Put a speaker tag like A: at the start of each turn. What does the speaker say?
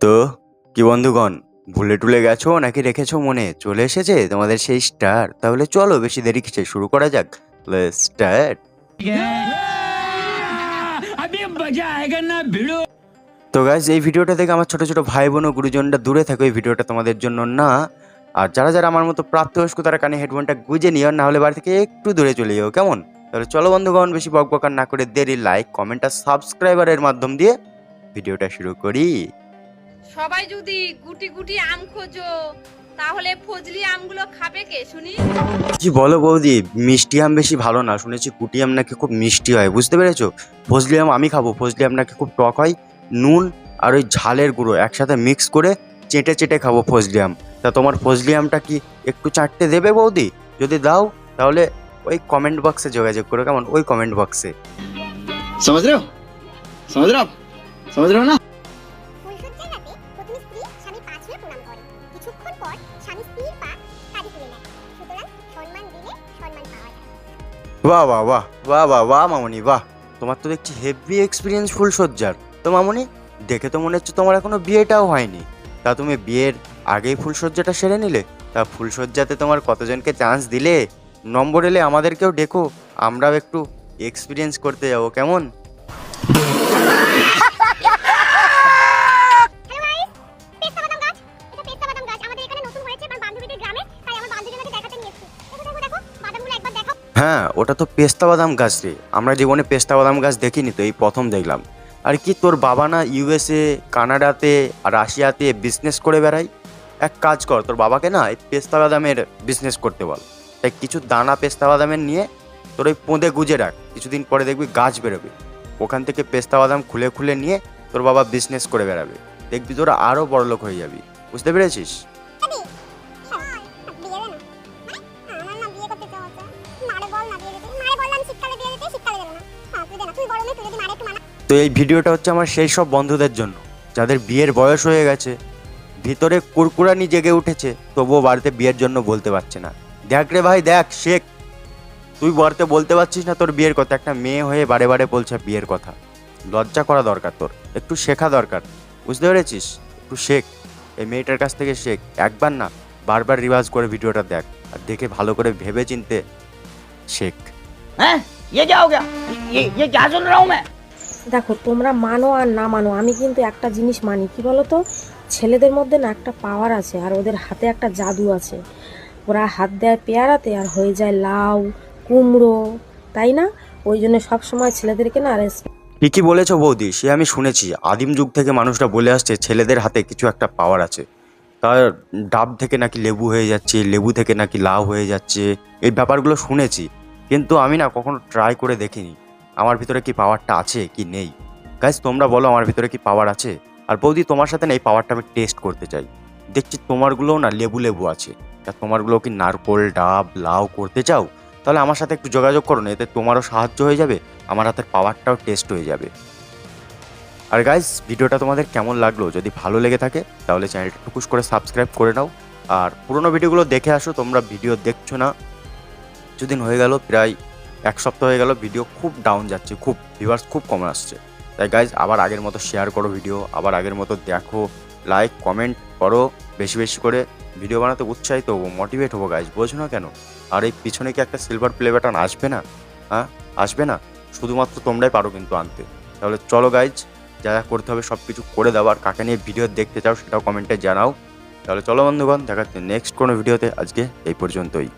A: তো কি বন্ধুগণ ভুলে টুলে গেছো নাকি রেখেছো মনে? চলে এসেছে তোমাদের সেই স্টার। তাহলে চলো বেশি দেরি কিছু শুরু করা যাক। স্টার্ট তো গাইজ এই ভিডিওটা থেকে আমার ছোট ছোট ভাই বোন গুরুজনটা গুরুজনরা দূরে থাকো এই ভিডিওটা তোমাদের জন্য না। আর যারা যারা আমার মতো প্রাপ্তবয়স্ক তারা কানে হেডফোনটা গুঁজে নিও না হলে বাড়ি থেকে একটু দূরে চলে যাও কেমন? তাহলে চলো বন্ধুগণ বেশি বকবকার না করে দেরি লাইক কমেন্ট আর সাবস্ক্রাইবারের মাধ্যম দিয়ে ভিডিওটা শুরু করি।
B: সবাই যদি গুটি গুটি আম খোঁজো তাহলে ফজলি আমগুলো খাবে কে শুনি?
A: কি বলো বৌদি মিষ্টি আম বেশি ভালো না শুনেছি কুটি আম নাকি খুব মিষ্টি হয় বুঝতে পেরেছ? ফজলি আম আমি খাব ফজলি আম নাকি খুব টক হয় নুন আর ওই ঝালের গুঁড়ো একসাথে মিক্স করে চেটে চেটে খাব ফজলি আম। তা তোমার ফজলি আমটা কি একটু চাটতে দেবে বৌদি? যদি দাও তাহলে ওই কমেন্ট বক্সে যোগাযোগ করো কেমন? ওই কমেন্ট বক্সে
C: সমুদ্র সমুদ্র সমুদ্র না?
A: বাহ বাহ বাহ বাহ বাহ বাহ, মামনি, বাহ। তোমার তো দেখছি হেভি এক্সপিরিয়েন্স ফুলসজ্জার তো মামনি, দেখে তো মনে হচ্ছে তোমার এখনও বিয়েটাও হয়নি। তা তুমি বিয়ের আগেই ফুলসজ্জাটা সেরে নিলে? তা ফুলসজ্জাতে তোমার কতজনকে চান্স দিলে? নম্বর এলে আমাদেরকেও ডেকো। আমরাও একটু এক্সপিরিয়েন্স করতে যাব, কেমন? হ্যাঁ ওটা তো পেস্তা বাদাম গাছ রে। আমরা জীবনে পেস্তা বাদাম গাছ দেখিনি তো, এই প্রথম দেখলাম। আর কি তোর বাবা না ইউএসএ, কানাডাতে রাশিয়াতে বিজনেস করে বেড়ায়? এক কাজ কর, তোর বাবাকে না এই পেস্তা বাদামের বিজনেস করতে বল। তাই কিছু দানা পেস্তা বাদামের নিয়ে তোর ওই পোঁদে গুজে রাখ। কিছুদিন পরে দেখবি গাছ বেরোবে। ওখান থেকে পেস্তা বাদাম খুলে খুলে নিয়ে তোর বাবা বিজনেস করে বেড়াবে। দেখবি তোরা আরও বড়লোক হয়ে যাবি। বুঝতে পেরেছিস? তো এই ভিডিওটা হচ্ছে আমার সেই সব বন্ধুদের জন্য যাদের বিয়ের বয়স হয়ে গেছে ভিতরে কুরকুরানি জেগে উঠেছে তবুও বাড়িতে বিয়ের জন্য বলতে পারছে না দেখ রে ভাই দেখ শেখ তুই বাড়িতে বলতে পারছিস না তোর বিয়ের কথা একটা মেয়ে হয়ে বারে বারে বলছে বিয়ের কথা লজ্জা করা দরকার তোর একটু শেখা দরকার বুঝতে পেরেছিস একটু শেখ এই মেয়েটার কাছ থেকে শেখ একবার না বারবার রিভাইজ করে ভিডিওটা দেখ আর দেখে ভালো করে ভেবে চিনতে শেখ
D: हैं ये क्या हो गया ये ये क्या सुन रहा हूँ मैं
E: দেখো, তোমরা মানো আর না মানো, আমি কিন্তু একটা জিনিস মানি। কি বলো তো ছেলেদের মধ্যে না একটা পাওয়ার আছে, আর ওদের হাতে একটা জাদু আছে। ওরা হাত দেয় পেয়ারাতে আর হয়ে যায় লাউ, কুমড়ো, তাই না? ওই জন্য সব সময় ছেলেদেরকে না
A: ঠিকই বলেছ বৌদি, সে আমি শুনেছি। আদিম যুগ থেকে মানুষরা বলে আসছে, ছেলেদের হাতে কিছু একটা পাওয়ার আছে। তার ডাব থেকে নাকি লেবু হয়ে যাচ্ছে, লেবু থেকে নাকি লাউ হয়ে যাচ্ছে, এই ব্যাপারগুলো শুনেছি। কিন্তু আমি না কখনো ট্রাই করে দেখিনি। আমার ভিতরে কি পাওয়ারটা আছে কি নেই? গাইজ তোমরা বলো আমার ভিতরে কি পাওয়ার আছে? আর বৌদি, তোমার সাথে না এই পাওয়ারটা আমি টেস্ট করতে চাই। দেখছি তোমারগুলোও না লেবু লেবু আছে। তা তোমারগুলো কি নারকোল, ডাব, লাউ করতে চাও? তাহলে আমার সাথে একটু যোগাযোগ করো, না এতে তোমারও সাহায্য হয়ে যাবে, আমার হাতের পাওয়ারটাও টেস্ট হয়ে যাবে। আর গাইজ ভিডিওটা তোমাদের কেমন লাগল? যদি ভালো লেগে থাকে, তাহলে চ্যানেলটা টুকুস করে সাবস্ক্রাইব করে নাও। আর পুরোনো ভিডিওগুলো দেখে আসো, তোমরা ভিডিও দেখছ না। কিছুদিন হয়ে গেল, প্রায় এক সপ্তাহ হয়ে গেল ভিডিও খুব ডাউন যাচ্ছে, খুব ভিউয়ার্স খুব কমে আসছে। তাই গাইজ আবার আগের মতো শেয়ার করো ভিডিও আবার আগের মতো দেখো লাইক কমেন্ট করো, বেশি বেশি করে ভিডিও বানাতে উৎসাহিত হব মোটিভেট হব গাইজ বোঝো না কেন? আর এই পিছনে কি একটা সিলভার প্লে বাটন আসবে না? হ্যাঁ আসবে না? শুধুমাত্র তোমরাই পারো কিন্তু আনতে। তাহলে চলো গাইজ যা যা করতে হবে সব কিছু করে দাও, আর কাকে নিয়ে ভিডিও দেখতে চাও সেটাও কমেন্টে জানাও। তাহলে চলো বন্ধুগণ, দেখা নেক্সট কোনো ভিডিওতে আজকে এই পর্যন্তই।